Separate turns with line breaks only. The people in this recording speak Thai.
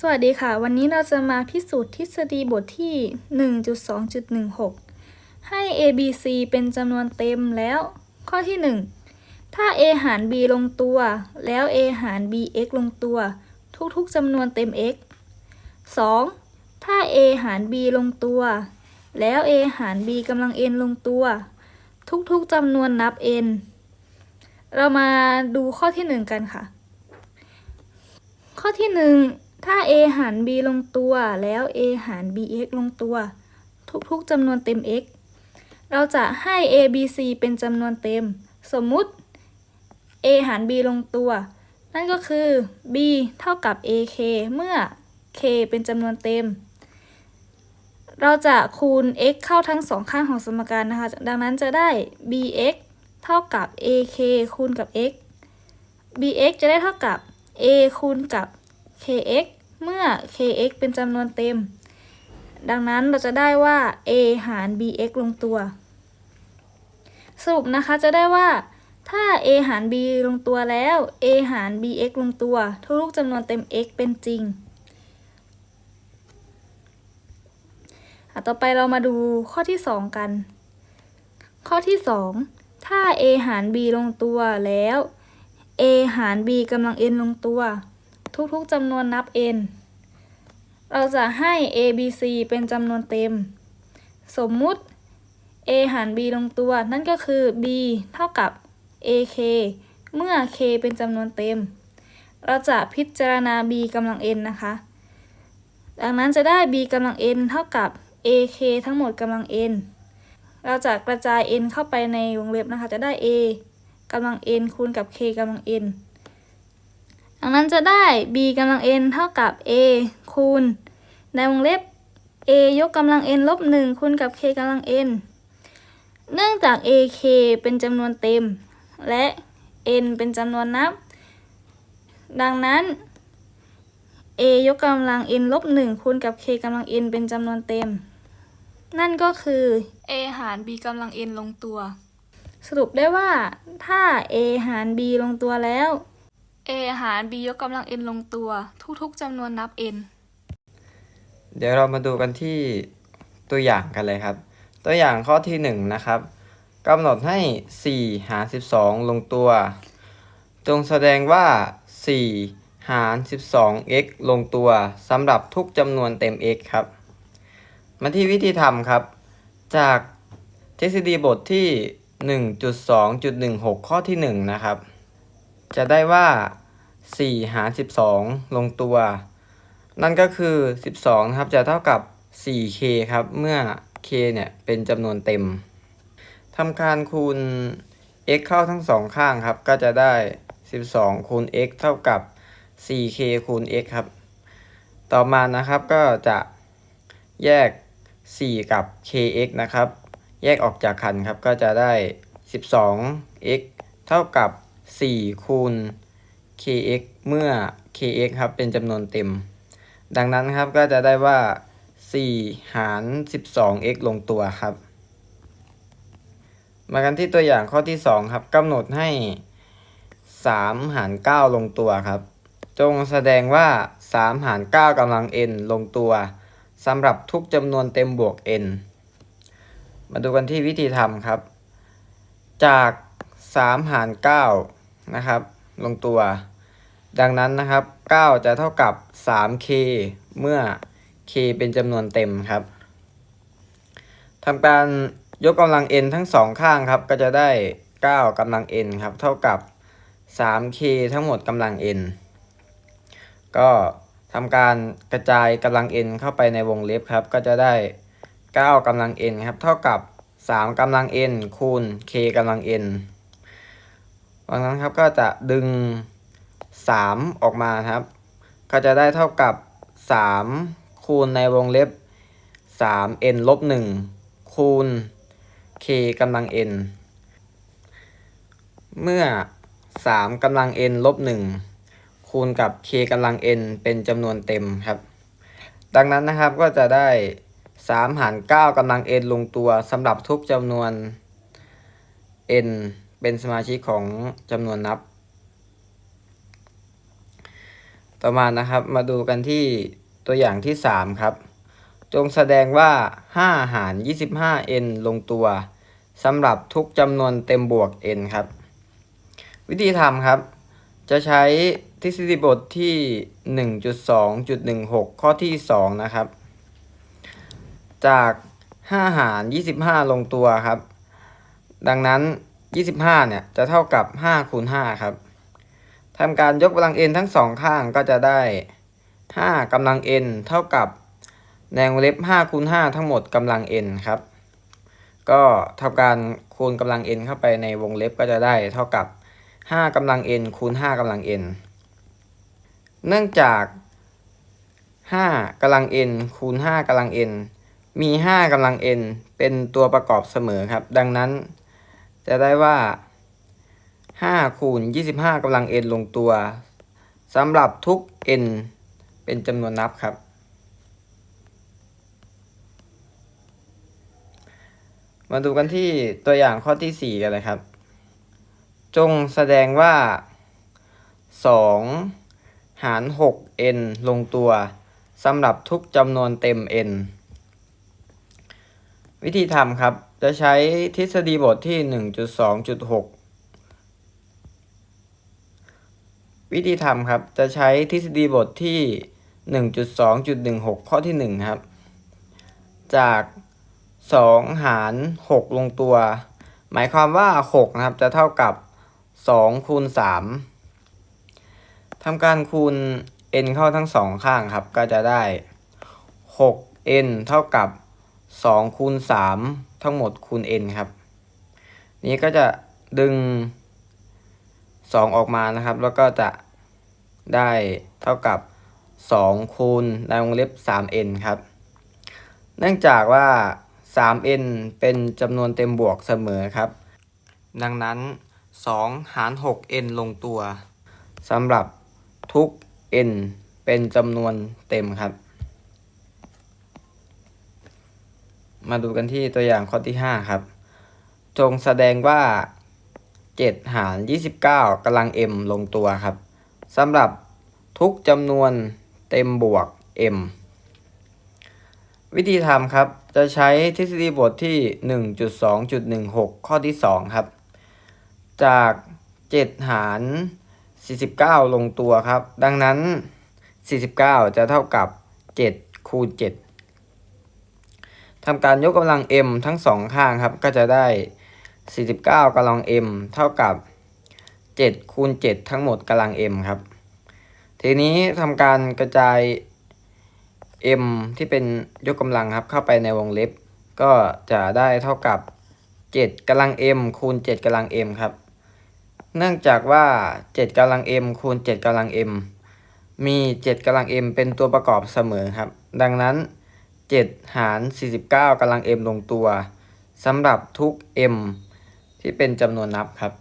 สวัสดีค่ะ วันนี้เราจะมาพิสูจน์ทฤษฎีบทที่ 1.2.16 ให้ a b c เป็นจำนวนเต็มแล้ว ข้อที่ 1 ถ้า a หาร b ลงตัว แล้ว a หาร b x ลงตัว ทุกๆจำนวนเต็ม x 2. ถ้า a หาร b ลงตัว แล้ว a หาร b กำลัง n ลงตัว ทุกๆจำนวนนับ n เรามาดูข้อที่ 1 กันค่ะ ข้อที่ 1 ถ้า a หาร b ลงตัวแล้ว a หาร bx ลงตัว ทุกๆจำนวนเต็ม x เราจะให้ a b c เป็นจำนวนเต็ม สมมุติ a หาร b ลงตัว นั่นก็คือ b เท่ากับ ak เมื่อ k เป็นจำนวนเต็ม เราจะคูณ x เข้าทั้งสองข้างของสมการนะคะ ดังนั้นจะได้ bx เท่ากับ ak คูณกับ x bx จะได้เท่ากับ a คูณกับ kx เมื่อ kx เป็นจำนวนเต็ม ดังนั้นเราจะได้ว่า a หาร bx ลงตัว สรุปนะคะจะได้ว่า ถ้า a หาร b ลงตัวแล้ว a หาร bx ลงตัวทุกจำนวนเต็ม x เป็นจริงต่อไปเรามาดูข้อที่ 2 กัน ข้อที่ 2 ถ้า a หาร b ลงตัวแล้ว a หาร b กำลัง n ลงตัว ทุกๆจำนวนนับ n เราจะให้ a b c เป็นจำนวนเต็ม สมมุติ a หาร b ลงตัว นั่นก็คือ b เท่ากับ ak เมื่อ k เป็นจำนวนเต็ม เราจะพิจารณา b กำลัง n นะคะ ดังนั้นจะได้ b กำลัง n เท่ากับ ak ทั้งหมดกำลัง n เราจะกระจาย n เข้าไปในวงเล็บนะคะ จะได้ a กำลัง n คูณกับ k กำลัง n ดังนั้นจะได้ b กำลัง n เท่ากับ a คูณ ในวงเล็บ a ยกกำลัง n ลบ1คูณกับ k กำลัง n เนื่องจาก ak เป็นจำนวนเต็ม และ n เป็นจำนวนนับ ดังนั้น a ยกกำลัง n ลบ1คูณกับ k กำลัง n เป็นจำนวนเต็ม นั่นก็คือ a หาร b กำลัง n ลงตัว สรุปได้ว่า ถ้า a หาร b ลงตัวแล้ว a หาร b ยกกำลัง n ลงตัว ทุกๆจำนวนนับ n
เดี๋ยวเรามาดูกันที่ตัวอย่างกันเลยครับ ตัวอย่างข้อที่1นงนะครับกำหนดให้ 4 หาร 12 ลงตัว จงแสดงว่า 4 หาร 12x ลงตัวสำหรับทุกจำนวนเต็ม x ครับ มาที่วิธีทำครับ จากทฤษฎีบทที่ 1.2.16 ข้อที่ 1 นะครับ จะได้ว่า 4 หาร 12 ลงตัว นั่นก็คือ 12นะครับจะเท่ากับ 4k ครับ เมื่อ k เนี่ยเป็นจำนวนเต็มทำการคูณ x เข้าทั้งสองข้างครับ ก็จะได้ 12 คูณ x เท่ากับ 4k คูณ x ครับ ต่อมานะครับก็จะแยก 4 กับ kx นะครับ แยกออกจากกันครับ ก็จะได้ 12x เท่ากับ 4 คูณ kx เมื่อ kx ครับเป็นจำนวนเต็ม ดังนั้นครับก็จะได้ว่า 4 หาร 12x ลงตัวครับ มากันที่ตัวอย่างข้อที่ 2 ครับกำหนดให้ 3 หาร 9 ลงตัวครับ จงแสดงว่า 3 หาร 9กำลัง n ลงตัวสำหรับทุกจำนวนเต็มบวก n มาดูกันที่วิธีทำครับ จาก 3 หาร 9 นะครับ ลงตัว ดังนั้นนะครับ 9 จะเท่ากับ 3k เมื่อ k เป็นจำนวนเต็มครับทำการยกกำลัง n ทั้งสองข้างครับ ก็จะได้ 9กำลัง n ครับ เท่ากับ 3k ทั้งหมดกำลัง n ก็ทำการกระจายกำลัง n เข้าไปในวงเล็บครับ ก็จะได้ 9กำลัง n ครับ เท่ากับ 3กำลัง n คูณ k กำลัง n ดังนั้นครับก็จะดึง 3 ออกมาครับ ก็จะได้เท่ากับ 3 คูณในวงเล็บ 3 n ลบ1คูณ k กำลัง n เมื่อ 3กำลัง n ลบ1คูณกับ k กำลัง n เป็นจำนวนเต็มครับ ดังนั้นนะครับก็จะได้ 3 หาร 9กำลัง n ลงตัวสำหรับทุกจำนวน n เป็นสมาชิกของจำนวนนับต่อต่อมานะครับมาดูกันที่ตัวอย่างที่ 3 ครับ จงแสดงว่า 5 หาร 25n ลงตัวสำหรับทุกจำนวนเต็มบวก n ครับ วิธีทำครับ จะใช้ทฤษฎีบทที่ 1.2.16 ข้อที่ 2 นะครับ จาก 5 หาร 25 ลงตัวครับ ดังนั้น 25 เนี่ยจะเท่ากับ5คูณ5ครับทำการยกกำลัง n ทั้งสองข้างก็จะได้ 5กำลัง n เท่ากับในวงเล็บ5คูณ5ทั้งหมดกำลัง n ครับ ก็ทำการคูณกำลัง n เข้าไปในวงเล็บก็จะได้เท่ากับ 5กำลัง n คูณ5กำลัง n เนื่องจาก 5กำลัง n คูณ5กำลัง n มี 5กำลัง n เป็นตัวประกอบเสมอครับ ดังนั้น จะได้ว่า5คูณ25กำลัง n ลงตัวสำหรับทุก n เป็นจำนวนนับครับ มาดูกันที่ตัวอย่างข้อที่ 4 กันเลยครับ จงแสดงว่า 2 หาร 6n ลงตัวสำหรับทุกจำนวนเต็ม n วิธีทำครับ จะใช้ทฤษฎีบทที่ 1.2.6 วิธีทำครับ จะใช้ทฤษฎีบทที่ 1.2.16 ข้อที่ 1 ครับ จาก 2 หาร 6 ลงตัว หมายความว่า 6 นะครับ จะเท่ากับ 2 คูณ 3 ทำการคูณ n เข้าทั้งสองข้างครับ ก็จะได้ 6n เท่ากับ 2คูณ3ทั้งหมดคูณ n ครับ นี้ก็จะดึง 2 ออกมานะครับ แล้วก็จะได้เท่ากับ 2 คูณในวงเล็บ 3n ครับ เนื่องจากว่า 3n เป็นจำนวนเต็มบวกเสมอครับ ดังนั้น 2 หาร 6n ลงตัวสำหรับทุก n เป็นจำนวนเต็มครับ มาดูกันที่ตัวอย่างข้อที่ 5 ครับ จงแสดงว่า 7 หาร 29กำลัง m ลงตัวครับสำหรับทุกจำนวนเต็มบวก m วิธีทำครับ จะใช้ทฤษฎีบทที่ 1.2.16 ข้อที่ 2 ครับ จาก 7 หาร 49 ลงตัวครับ ดังนั้น 49 จะเท่ากับ 7 คูณ 7 ทำการยกกำลัง m ทั้งสองข้างครับ ก็จะได้ 49กำลัง m เท่ากับ 7คูณ7ทั้งหมดกำลัง m ครับ ทีนี้ทำการกระจาย m ที่เป็นยกกำลังครับเข้าไปในวงเล็บ ก็จะได้เท่ากับ 7กำลัง m คูณ 7กำลัง m ครับ เนื่องจากว่า 7กำลัง m คูณ 7กำลัง m มี 7กำลัง m เป็นตัวประกอบเสมอครับ ดังนั้น 7 หาร 49กำลัง m ลงตัวสำหรับทุก m ที่เป็นจำนวนนับครับ